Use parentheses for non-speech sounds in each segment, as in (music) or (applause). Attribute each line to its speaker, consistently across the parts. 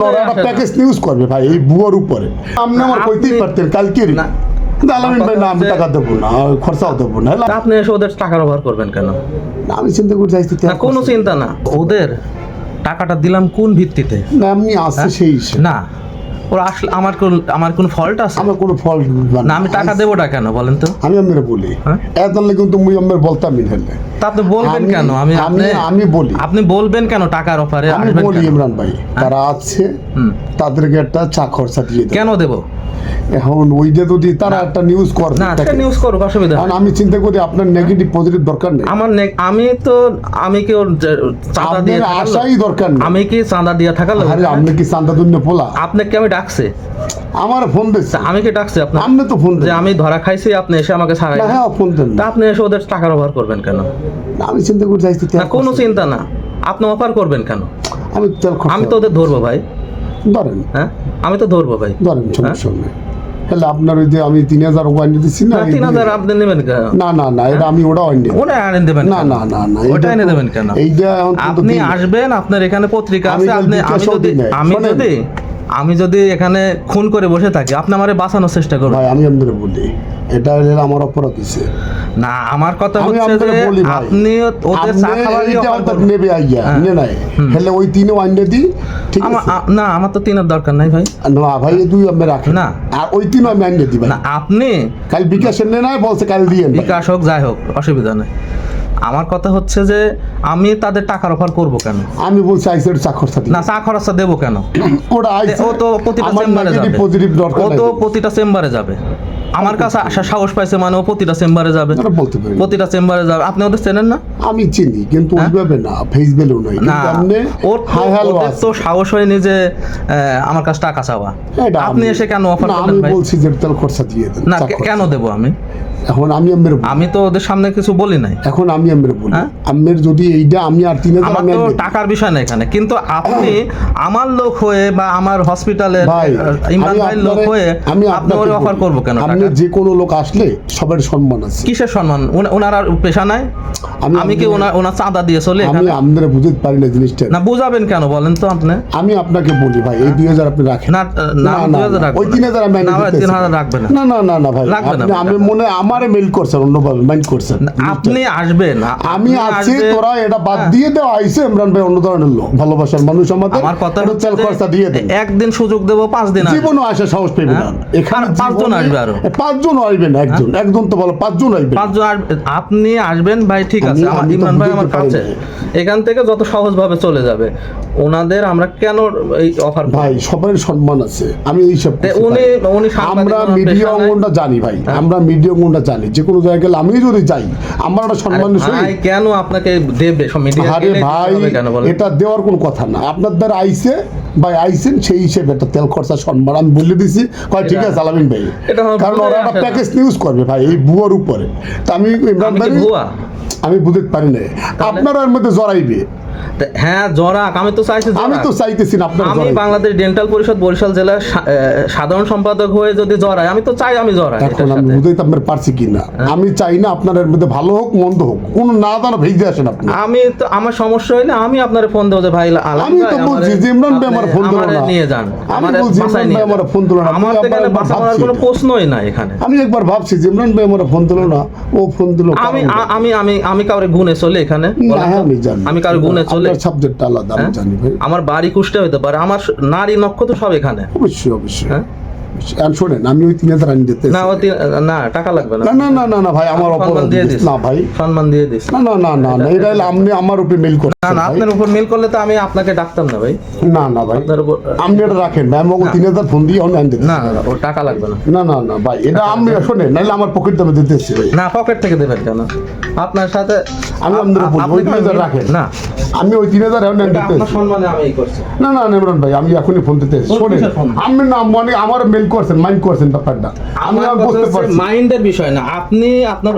Speaker 1: ওরা একটা package use করবে ভাই এই বুয়ার উপরে। আপনি আমার কইতেই পারতেন কালকে
Speaker 2: না।
Speaker 1: আলামিন ভাই না আমি টাকা দেবো না খরচাও দেবো না হ্যাঁ?
Speaker 2: আপনি এসে ওদের টাকার ব্যবহার করবেন কেন?
Speaker 1: আমি চিন্তা
Speaker 2: কোনো চিন্তা না। ওদের টাকাটা দিলাম কোন ভিত্তিতে?
Speaker 1: না আমি আসছে
Speaker 2: হ্যাঁ?
Speaker 1: সেই
Speaker 2: না ওরা আসলে আমার কোন আমার কোন ফল্ট আছে?
Speaker 1: আমার কোনো ফল
Speaker 2: না আমি টাকা দেবো না কেন বলেন তো?
Speaker 1: আমি আপনার বলি
Speaker 2: হ্যাঁ?
Speaker 1: এত কিন্তু মুই আমার বলতামই হেলে
Speaker 2: তা আপনি বলবেন কেন? আমি আপনি
Speaker 1: আমি বলি।
Speaker 2: আপনি বলবেন কেন টাকার অফারে
Speaker 1: আমি বলি ইমরান ভাই তারা আছে তাদেরকে একটা চা খরচা দিয়ে
Speaker 2: কেন দেবো?
Speaker 1: এখন ওই যে যদি তারা একটা নিউজ করবে
Speaker 2: না সে নিউজ করুক অসুবিধা।
Speaker 1: কারণ আমি চিন্তা করি আপনার নেগেটিভ পজিটিভ দরকার নেই।
Speaker 2: আমার আমি তো আমি কি ওর চাঁদা দিয়ে?
Speaker 1: আশাই দরকার নেই।
Speaker 2: আমি কি চাঁদা দিয়ে লোক?
Speaker 1: আরে আপনি কি চাঁদা দুন্য পোলা?
Speaker 2: আপনি কি আমি ডাকছে?
Speaker 1: আমার ফোন দিচ্ছে।
Speaker 2: আমি কি ডাকছি আপনার?
Speaker 1: আপনি তো ফোন
Speaker 2: যে আমি ধরা খাইছি আপনি এসে আমাকে ছাড়াই
Speaker 1: না হ্যাঁ ফোন দেন।
Speaker 2: তা আপনি এসে ওদের টাকার অফার করবেন কেন?
Speaker 1: আমি চিন্তা আইতে তেল
Speaker 2: না কোনো চিন্তা না। আপনি অফার করবেন কেন?
Speaker 1: আমি তেল
Speaker 2: আমি তো ওদের ধরবো ভাই।
Speaker 1: ধরেন।
Speaker 2: হ্যাঁ? আমি তো ধরবো ভাই।
Speaker 1: ধরেন সমস্যা নেই। তাহলে আপনার ওই যে আমি তিন হাজার ওয়াইন দিচ্ছি না এই
Speaker 2: তিন হাজার আপনি নেবেন কেন?
Speaker 1: না না না এটা আমি ওটা ওয়াইন দিই
Speaker 2: ওটা এনে দেবেন
Speaker 1: না না না না
Speaker 2: ওটা এনে দেবেন কেন?
Speaker 1: এইটা এখন তো
Speaker 2: আপনি আসবেন আপনার এখানে পত্রিকা আছে আপনি আমি যদি আমি যদি আমি যদি এখানে খুন করে বসে থাকি আপনি আমারে বাঁচানোর চেষ্টা করবেন
Speaker 1: ভাই আমি আপনাদের বলি এটা হলে আমার অপরাধ হয়েছে
Speaker 2: না আমার কথা হচ্ছে যে আপনি ওদের চা খাওয়ারই
Speaker 1: অন্তত নেবে আইয়া
Speaker 2: হ্যাঁ।
Speaker 1: নে নাই। হেলে ওই তিনও ওয়াইন দিই ঠিক আছে?
Speaker 2: না আমার তো তিনের দরকার নাই ভাই।
Speaker 1: না ভাই দুই আমি রাখি
Speaker 2: না।
Speaker 1: আর ওই তিনও আমি আইন দিই ভাই।
Speaker 2: না আপনি
Speaker 1: কাল বিকাশের নে নাই বলছে কাল দিয়ে
Speaker 2: বিকাশ হোক যাই হোক অসুবিধা নেই। আমার কথা হচ্ছে যে আমি তাদের টাকার অফার করব কেন?
Speaker 1: আমি বলছি আইসের চাকর সাথে
Speaker 2: না চা খরচা দেবো কেন? (clears throat)
Speaker 1: ওটা আইসে
Speaker 2: ও তো প্রতিটা চেম্বারে যাবে। ও তো প্রতিটা চেম্বারে যাবে। আমার কাছে আসা সাহস পাইছে মানে ও প্রতিটা চেম্বারে যাবে। প্রতিটা চেম্বারে যাবে। আপনি ওদের চেনেন না?
Speaker 1: আমি চিনি কিন্তু
Speaker 2: হ্যাঁ?
Speaker 1: ওইভাবে না ফেস ভ্যালু নাই।
Speaker 2: না
Speaker 1: আপনি
Speaker 2: ওর তো- সাহস হয়নি যে আমার কাছে টাকা চাওয়া। আপনি এসে কেন অফার করলেন
Speaker 1: আমি বলছি যে তেল খরচা দিয়ে দেন
Speaker 2: না। কেন দেবো আমি?
Speaker 1: এখন আমি আমের
Speaker 2: আমি তো ওদের সামনে কিছু বলি নাই।
Speaker 1: এখন আমি আমের বলি।
Speaker 2: হ্যাঁ?
Speaker 1: আমের যদি এইটা আমি আর তিন হাজার
Speaker 2: আমার
Speaker 1: আমি
Speaker 2: তো টাকার বিষয় না এখানে। কিন্তু আপনি আমার লোক হয়ে বা আমার হসপিটালের
Speaker 1: ভাই
Speaker 2: ইমরান ভাইয়ের লোক হয়ে
Speaker 1: আমি
Speaker 2: আপনি
Speaker 1: আপনাকে
Speaker 2: অফার করব কেন
Speaker 1: আপনি? যে কোনো লোক আসলে সবার সম্মান আছে।
Speaker 2: কিসের সম্মান? ওনার আর পেশা নাই?
Speaker 1: আমি
Speaker 2: আমি কি চাঁদা দিয়ে চলে
Speaker 1: আমি? আপনারা বুঝতে পারি না জিনিসটা।
Speaker 2: না বুঝাবেন কেন বলেন তো আপনি?
Speaker 1: আমি আপনাকে বলি ভাই এই দুই হাজার আপনি রাখেন।
Speaker 2: না না
Speaker 1: ওই আমি
Speaker 2: না ভাই,
Speaker 1: দিতেছি।
Speaker 2: তিন হাজার রাখবে না।
Speaker 1: না না না ভাই আপনি আমি মনে আমারে মেল করছেন মাইন্ড করছেন।
Speaker 2: আপনি আসবেন।
Speaker 1: আমি আছি তোরা এটা বাদ
Speaker 2: হ্যাঁ।
Speaker 1: দিয়ে আইসে ইমরান ভাই অন্য ধরনের লোক ভালোবাসার মানুষ আমাদের।
Speaker 2: আমার কথা হচ্ছে
Speaker 1: খরচা দিয়ে দেন।
Speaker 2: একদিন সুযোগ দেবো পাঁচ দিন।
Speaker 1: জীবনও আসে সাহস পেবে না।
Speaker 2: হ্যাঁ?
Speaker 1: এখানে
Speaker 2: পাঁচজন আসবে আরও। হ্যাঁ?
Speaker 1: পাঁচজন আসবে না একজন একজন তো বলো পাঁচজন আসবে
Speaker 2: পাঁচজন আসবে আপনি আসবেন ভাই ঠিক আছে। ইমরান ভাই আমার কাছে এখান থেকে যত সহজ ভাবে চলে যাবে ওনাদের আমরা কেন এই অফার
Speaker 1: ভাই সবার সম্মান আছে। আমি এইসব
Speaker 2: তে
Speaker 1: করছি
Speaker 2: উনি উনি
Speaker 1: আমরা মিডিয়া অঙ্গনটা জানি ভাই।
Speaker 2: হ্যাঁ।
Speaker 1: আমরা মিডিয়া অঙ্গনটা জানি। যে কোনো জায়গায় গেলে আমি যদি যাই আমার একটা
Speaker 2: আরে
Speaker 1: সম্মানের
Speaker 2: ভাই কেন আপনাকে দেবে? সব মিডিয়া
Speaker 1: আরে ভাই এটা দেওয়ার কোনো কথা না। আপনার দ্বারা আইসে ভাই আইসেন সেই হিসেবে একটা তেল খরচা সম্মান আমি বলে দিছি। কয় ঠিক আছে আলামিন ভাই। কারণ ওরা একটা প্যাকেজ নিউজ করবে ভাই এই বুয়ার উপরে। তা আমি ইমরান ভাই আমি বুঝতে পারি না আপনারা এর মধ্যে জড়াইবে।
Speaker 2: হ্যাঁ জরাক আমি তো চাইছি
Speaker 1: আমি তো চাইতেছি না আপনারা
Speaker 2: আমি বাংলাদেশ ডেন্টাল পরিষদ বরিশাল জেলার সাধারণ সম্পাদক হয়ে যদি আমি তো চাই আমি
Speaker 1: এখন আমি। বুঝতে আপনার পারছি কি না। আমি চাই না আপনার এর মধ্যে ভালো হোক মন্দ হোক। কোনো না দানা ভেজে আসেন আপনি।
Speaker 2: আমি তো আমার সমস্যা হইলে আমি আপনার ফোন দেবো যে ভাই
Speaker 1: আমি তো বলছি যে ইমরান ভাই আমার ফোন দিলো না।
Speaker 2: নিয়ে যান
Speaker 1: আমি
Speaker 2: আমারে
Speaker 1: বলছি ইমরান ভাই আমার ফোন দিলো না।
Speaker 2: আমার
Speaker 1: একবার
Speaker 2: বাসা কোনো প্রশ্নই না এখানে।
Speaker 1: আমি একবার ভাবছি যে ইমরান ভাই আমার ফোন দিলো না ও ফোন দিল
Speaker 2: আমি আমি আমি আমি কাউরে গুনে চলে এখানে?
Speaker 1: হ্যাঁ, আমি জানি।
Speaker 2: আমি কারও গুনে চলে
Speaker 1: সাবজেক্টটা আলাদা আমি
Speaker 2: হ্যাঁ?
Speaker 1: জানি ভাই
Speaker 2: আমার বাড়ি কুষ্টে হইতে পারে আমার নারী নক্ষত্র সব এখানে
Speaker 1: অবশ্যই অবশ্যই
Speaker 2: হ্যাঁ?
Speaker 1: আর শোনেন আমি ওই তিন হাজার আনি দিতে
Speaker 2: না ও না টাকা লাগবে না
Speaker 1: না না না না ভাই আমার অপরাধ না ভাই
Speaker 2: সম্মান দিয়ে দিস
Speaker 1: না না না না না এটা আপনি আমার উপরে মেল
Speaker 2: না না আপনার উপর মেল করলে তো আমি আপনাকে ডাকতাম না ভাই
Speaker 1: না না ভাই
Speaker 2: আপনার উপর
Speaker 1: আপনি এটা রাখেন ভাই আমাকে তিন হাজার ফোন দিয়ে আমি আনি
Speaker 2: না না ওর টাকা লাগবে না
Speaker 1: না না না ভাই এটা আমি শোনেন নাহলে আমার পকেট দামে দিতেছি ভাই
Speaker 2: না পকেট থেকে দেবেন কেন আপনার সাথে
Speaker 1: আমি
Speaker 2: আপ-
Speaker 1: আপনাদের বলব,
Speaker 2: আপনি
Speaker 1: ওই তিন হাজার রাখেন।
Speaker 2: না
Speaker 1: আমি ওই তিন হাজার এখন দিতে
Speaker 2: আপনার সম্মানে আমি করছি
Speaker 1: না না ভাই আমি এখনই ফোন দিতে শোনেন আমি না মানে আমার মেল করছেন মাইন্ড করছেন ব্যাপারটা? আমি
Speaker 2: আমার
Speaker 1: আর বুঝতে পারছি
Speaker 2: মাইন্ডের বিষয় না। আপনি আপনার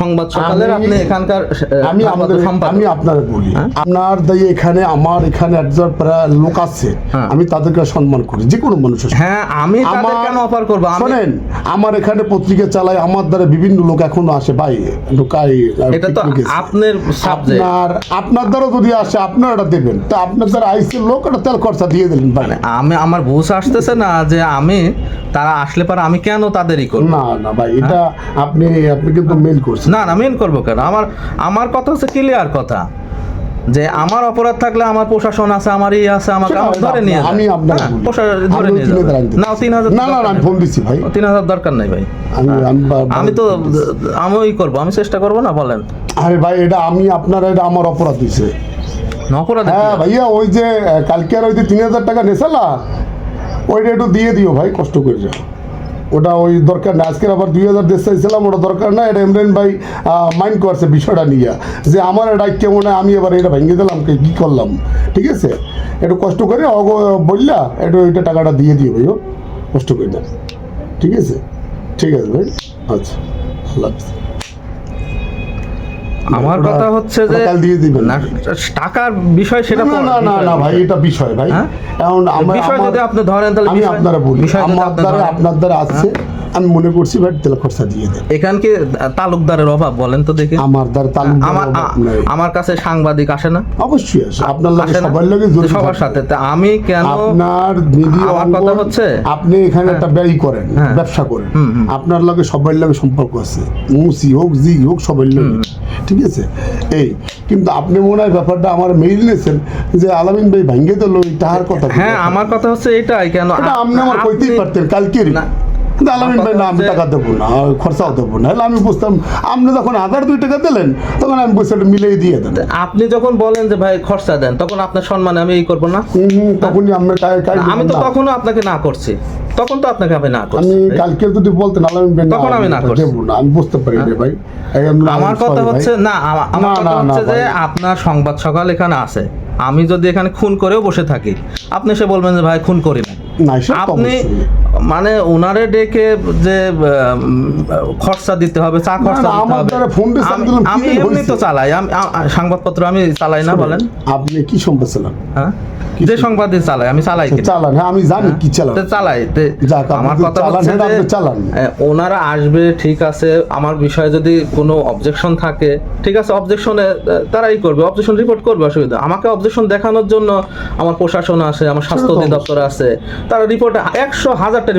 Speaker 2: সংবাদ সকালের আপনি এখানকার
Speaker 1: আমি আমাদের। আমি আপনার বলি।
Speaker 2: হ্যাঁ?
Speaker 1: আপনার দায়ী এখানে আমার এখানে একজন প্রায় লোক আছে।
Speaker 2: হ্যাঁ।
Speaker 1: আমি তাদেরকে সম্মান করি যে কোনো মানুষের
Speaker 2: হ্যাঁ আমি তাদের কেন অফার করব?
Speaker 1: শোনেন আমার এখানে পত্রিকা চালাই আমার দ্বারা বিভিন্ন লোক এখনও আসে ভাই ঢুকাই
Speaker 2: এটা তো আপনার সাবজেক্ট
Speaker 1: আপনার আপনার দ্বারা যদি আসে আপনার এটা দেবেন। তা আপনার দ্বারা আইসি লোক এটা তেল খরচা দিয়ে দিলেন ভাই।
Speaker 2: আমি আমার বুঝ আসতেছে না যে আমি তারা আসলে পারে আমি কেন তাদেরই করব?
Speaker 1: না না ভাই এটা আপনি আপনি কিন্তু মেল করছেন।
Speaker 2: না না করব কেন? আমার আমার কথা হচ্ছে ক্লিয়ার কথা। যে আমার অপরাধ থাকলে আমার প্রশাসন আছে আমার ই আছে আমাকে ধরে নিয়ে
Speaker 1: আমি
Speaker 2: হ্যাঁ, ধরে নিয়ে না তিন হাজার
Speaker 1: না না আমি ফোন দিচ্ছি ভাই।
Speaker 2: তিন হাজার দরকার নাই ভাই।
Speaker 1: আমি আমি
Speaker 2: তো আমি ওই করব আমি চেষ্টা করব না বলেন।
Speaker 1: আরে ভাই এটা আমি আপনার এটা আমার অপরাধ হয়েছে
Speaker 2: অপরাধ
Speaker 1: হ্যাঁ ভাইয়া ওই যে কালকে আর ওই যে তিন হাজার টাকা নেশালা ওইটা একটু দিয়ে দিও ভাই, কষ্ট করে যাও। ওটা ওই দরকার না আজকের আবার দুই হাজার দেশ চাইছিলাম, ওটা দরকার না এটা ইমরান ভাই মাইন্ড করছে বিষয়টা নিয়ে। যে আমার এটা কেমন আমি এবার এটা ভেঙে দিলাম, কি কি করলাম? ঠিক আছে? একটু কষ্ট করে অগ, বললা, একটু ওইটা টাকাটা দিয়ে দিও ভাইও কষ্ট করে না ঠিক আছে? ঠিক আছে ভাই। আচ্ছা। আল্লাহ হাফেজ।
Speaker 2: আমার কথা হচ্ছে যে
Speaker 1: কাল দিয়ে দিবেন
Speaker 2: না টাকার বিষয় সেটা
Speaker 1: না না না না ভাই এটা বিষয় ভাই।
Speaker 2: হ্যাঁ?
Speaker 1: এখন আমার
Speaker 2: বিষয় যদি আপনি ধরেন তাহলে
Speaker 1: আমি আপনারা বলি আমার দ্বারা আপনার দ্বারা আছে। আমি মনে করছি ভাই তেল খরচা দিয়ে দেন।
Speaker 2: এখান কি তালুকদারের অভাব বলেন তো দেখি?
Speaker 1: আমার দ্বারা তালুক
Speaker 2: আমার আমার কাছে সাংবাদিক আসে না?
Speaker 1: অবশ্যই আছে আপনার লাগে সবার লাগে
Speaker 2: সবার সাথে। তা আমি কেন
Speaker 1: আপনার নিধি
Speaker 2: আমার কথা হচ্ছে-
Speaker 1: আপনি এখানে একটা ব্যয় করেন
Speaker 2: হ্যাঁ।
Speaker 1: ব্যবসা করেন। আপনার লাগে সবার লাগে সম্পর্ক আছে। মুসি হোক জি হোক সবার লাগে। ঠিক আছে এই কিন্তু আপনি মনে হয় ব্যাপারটা আমার মেইল নিয়েছেন যে আলামিন ভাই ভাঙ্গে তো লই তাহার কথা
Speaker 2: হ্যাঁ আমার কথা হচ্ছে এটাই কেন
Speaker 1: আপনি আমার কইতেই পারতেন কালকেরই
Speaker 2: না।
Speaker 1: কিন্তু আলামিন ভাই না আমি টাকা দেবো না খরচাও দেবো না। আমি বুঝতাম আপনি যখন হাজার দুই টাকা দিলেন তখন আমি মিলিয়ে দিয়ে দেন।
Speaker 2: আপনি যখন বলেন যে ভাই খরচা দেন তখন আপনার সম্মানে আমি এই করব না?
Speaker 1: তখনই আমি কাই কাই
Speaker 2: আমি তো তখনও আপনাকে না করছি। তখন তো আপনাকে আমি না
Speaker 1: আমি কালকে যদি বলতেন আলামিন ভাই না,
Speaker 2: তখন আমি না করছি।
Speaker 1: না। আমি বুঝতে পারি রে ভাই।
Speaker 2: আমার কথা হচ্ছে না আমার
Speaker 1: না,
Speaker 2: কথা
Speaker 1: না, না,
Speaker 2: হচ্ছে যে আপনার সংবাদ সকাল এখানে আছে। আমি যদি এখানে খুন করেও বসে থাকি আপনি সে বলবেন যে ভাই খুন করি না
Speaker 1: না।
Speaker 2: আপনি মানে ওনারে ডেকে যে খরচা দিতে হবে চা খরচা দিতে হবে। আমি- এমনি তো চালাই আমি সংবাদপত্র আমি চালাই না বলেন।
Speaker 1: আপনি কি সম্পদ চালান?
Speaker 2: হ্যাঁ? যে সংবাদে চালাই আমি চালাই
Speaker 1: চালান হ্যাঁ আমি জানি কি চালান।
Speaker 2: চালাই। আমার কথা হচ্ছে
Speaker 1: সেটা
Speaker 2: যে
Speaker 1: আপনি চালান।
Speaker 2: ওনারা আসবে ঠিক আছে আমার বিষয়ে যদি কোনো অবজেকশন থাকে ঠিক আছে অবজেকশনে তারাই করবে অবজেকশন রিপোর্ট করবে অসুবিধা। আমাকে অবজেকশন দেখানোর জন্য আমার প্রশাসন আছে আমার স্বাস্থ্য অধিদপ্তর আছে তারা রিপোর্ট একশো হাজারটা